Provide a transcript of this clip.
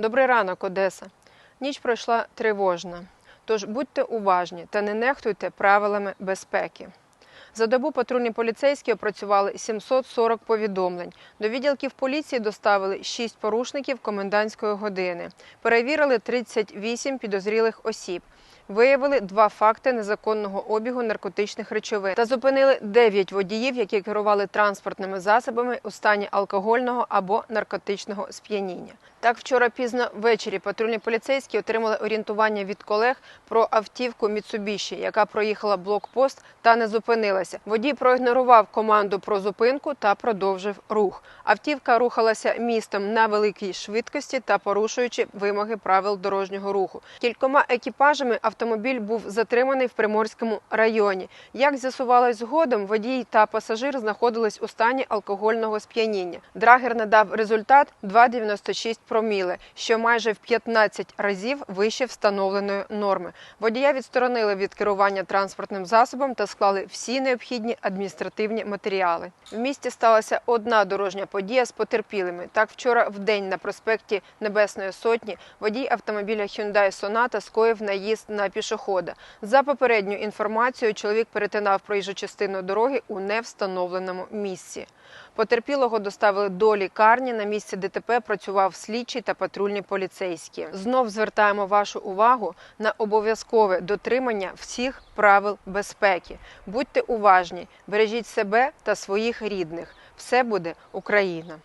Добрий ранок, Одеса. Ніч пройшла тривожна. Тож будьте уважні та не нехтуйте правилами безпеки. За добу патрульні поліцейські опрацювали 740 повідомлень. До відділків поліції доставили 6 порушників комендантської години. Перевірили 38 підозрілих осіб. Виявили два факти незаконного обігу наркотичних речовин та зупинили 9 водіїв, які керували транспортними засобами у стані алкогольного або наркотичного сп'яніння. Так, вчора пізно ввечері патрульні поліцейські отримали орієнтування від колег про автівку Міцубіші, яка проїхала блокпост та не зупинилася. Водій проігнорував команду про зупинку та продовжив рух. Автівка рухалася містом на великій швидкості та порушуючи вимоги правил дорожнього руху. Кількома екіпажами автомобіль був затриманий в Приморському районі. Як з'ясувалось згодом, водій та пасажир знаходились у стані алкогольного сп'яніння. Драгер надав результат 2,96 проміле, що майже в 15 разів вище встановленої норми. Водія відсторонили від керування транспортним засобом та склали всі необхідні адміністративні матеріали. В місті сталася одна дорожня подія з потерпілими. Так, вчора в день на проспекті Небесної Сотні водій автомобіля Hyundai Sonata скоїв наїзд на пішохода. За попередньою інформацією, чоловік перетинав проїжджу частину дороги у невстановленому місці. Потерпілого доставили до лікарні. На місці ДТП працював слідчий та патрульні поліцейські. Знов звертаємо вашу увагу на обов'язкове дотримання всіх правил безпеки. Будьте уважні, бережіть себе та своїх рідних. Все буде Україна.